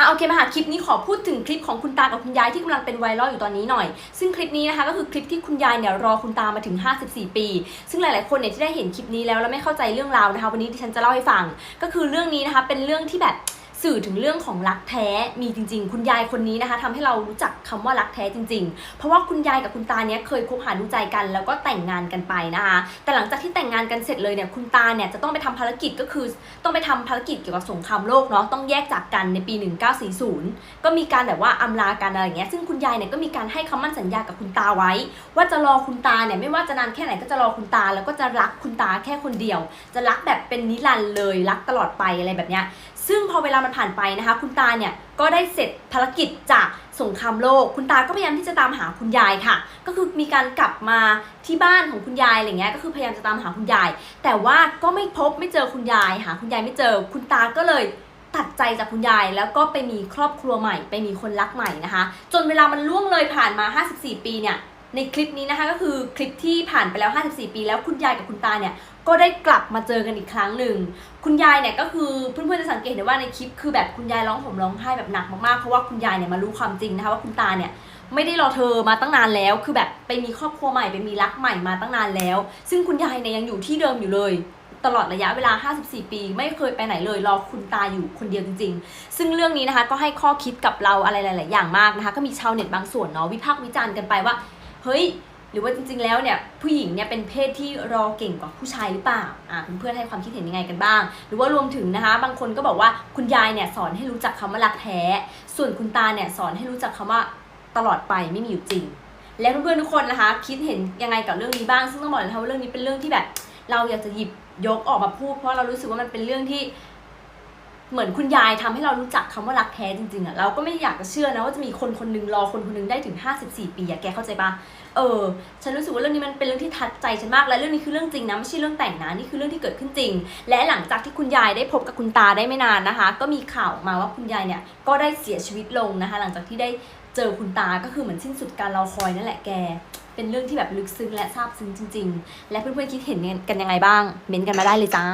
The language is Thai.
อะโอเคมาหาคลิปนี้ขอพูดถึงคลิปของคุณตากับคุณยายที่กำลังเป็นไวรัลอยู่ตอนนี้หน่อย ซึ่งคลิปนี้นะคะก็คือคลิปที่คุณยายเนี่ยรอคุณตามาถึง 54 ปี ซึ่งหลาย ๆ คนเนี่ยที่ได้เห็นคลิปนี้แล้วแล้วไม่เข้าใจเรื่องราวนะคะ วันนี้ดิฉันจะเล่าให้ฟัง ก็คือเรื่องนี้นะคะเป็นเรื่องที่แบบ สื่อถึงเรื่องของรักแท้มีจริง ๆ คุณยายคนนี้นะคะทำให้เรารู้จักคำว่ารักแท้จริง ๆ เพราะว่าคุณยายกับคุณตาเนี่ยเคยคบหาดูใจกัน แล้วก็แต่งงานกันไปนะคะแต่หลังจากที่แต่งงานกันเสร็จเลยเนี่ยคุณตาเนี่ยจะต้องไปทำภารกิจก็คือ ต้องไปทำภารกิจเกี่ยวกับสงครามโลกเนาะต้องแยกจากกันในปี 1940 ก็มีการแบบว่าอำลากันอะไรอย่างเงี้ยซึ่งคุณยายเนี่ยก็มีการให้คำมั่นสัญญากับคุณตาไว้ ว่าจะรอคุณตาเนี่ยไม่ว่าจะนานแค่ไหนก็จะรอคุณตา แล้วก็จะรักคุณตาแค่คนเดียว จะรักแบบเป็นนิรันดร์เลยรักตลอดไปอะไรแบบเนี้ยซึ่งพอเวลามันผ่านไปนะคะ คุณตาเนี่ยก็ได้เสร็จภารกิจจากสงครามโลก คุณตาก็พยายามที่จะตามหาคุณยายค่ะ ก็คือมีการกลับมาที่บ้านของคุณยายอะไรเงี้ยก็คือพยายามจะตามหาคุณยาย แต่ว่าก็ไม่พบไม่เจอคุณยาย หาคุณยายไม่เจอ คุณตาก็เลยตัดใจจากคุณยายแล้วก็ไปมีครอบครัวใหม่ ไปมีคนรักใหม่นะคะ จนเวลามันล่วงเลยผ่านมา 54 ปีเนี่ย ในคลิปนี้นะคะก็คือคลิปที่ผ่านไปแล้ว 54 ปี แล้วคุณยายกับคุณตาเนี่ยก็ได้กลับมาเจอกันอีกครั้งหนึ่ง คุณยายเนี่ยก็คือเพื่อนๆจะสังเกตได้ว่าในคลิปคือแบบคุณยายร้องห่มร้องไห้แบบหนักมากๆ เพราะว่าคุณยายเนี่ยมารู้ความจริงนะคะว่าคุณตาเนี่ยไม่ได้รอเธอมาตั้งนานแล้ว คือแบบไปมีครอบครัวใหม่ไปมีรักใหม่มาตั้งนานแล้ว ซึ่งคุณยายเนี่ยยังอยู่ที่เดิมอยู่เลย ตลอดระยะเวลา 54 ปี ไม่เคยไปไหนเลยรอคุณตาอยู่คนเดียวจริง ๆ ซึ่งเรื่องนี้นะคะก็ให้ข้อคิดกับเราอะไรหลาย ๆ อย่างมากนะคะ ก็มีชาวเน็ตบางส่วนเนาะวิพากษ์วิจารณ์กันไปว่า เฮ้ยหรือว่าจริงๆ แล้วเนี่ยผู้หญิงเนี่ยเป็นเพศที่รอเก่งกว่าผู้ชายหรือเปล่าอ่าเพื่อนๆให้ความคิดเห็นยังไงกันบ้าง หรือว่ารวมถึงนะคะ บางคนก็บอกว่าคุณยายเนี่ยสอนให้รู้จักคำว่ารักแท้ ส่วนคุณตาเนี่ยสอนให้รู้จักคำว่าตลอดไปไม่มีอยู่จริง และเพื่อนๆทุกคนนะคะ คิดเห็นยังไงกับเรื่องนี้บ้าง ซึ่งต้องบอกเลยนะคะว่าเรื่องนี้เป็นเรื่องที่แบบ เราอยากจะหยิบยกออกมาพูด เพราะเรารู้สึกว่ามันเป็นเรื่องที่ เหมือนคุณยายทำให้เรารู้จักคำว่ารักแท้จริงๆอะเราก็ไม่อยากจะเชื่อนะว่าจะมีคนคนหนึงรอคนคนหนึงได้ถึง 54 ปีอะแกเข้าใจปะเออ ฉันรู้สึกว่าเรื่องนี้มันเป็นเรื่องที่ทัดใจฉันมาก และเรื่องนี้คือเรื่องจริงนะไม่ใช่เรื่องแต่งนะนี่คือเรื่องที่เกิดขึ้นจริง และหลังจากที่คุณยายได้พบกับคุณตาได้ไม่นานนะคะ ก็มีข่าวมาว่าคุณยายเนี่ยก็ได้เสียชีวิตลงนะคะ หลังจากที่ได้เจอคุณตาก็คือเหมือนสิ้นสุดการรอคอยนั่นแหละแก เป็นเรื่องที่แบบลึกซึ้งและซาบซึ้งจริง ๆ และเพื่อนๆคิดเห็นกันยังไงบ้างเม้นกันมาได้เลยจ้า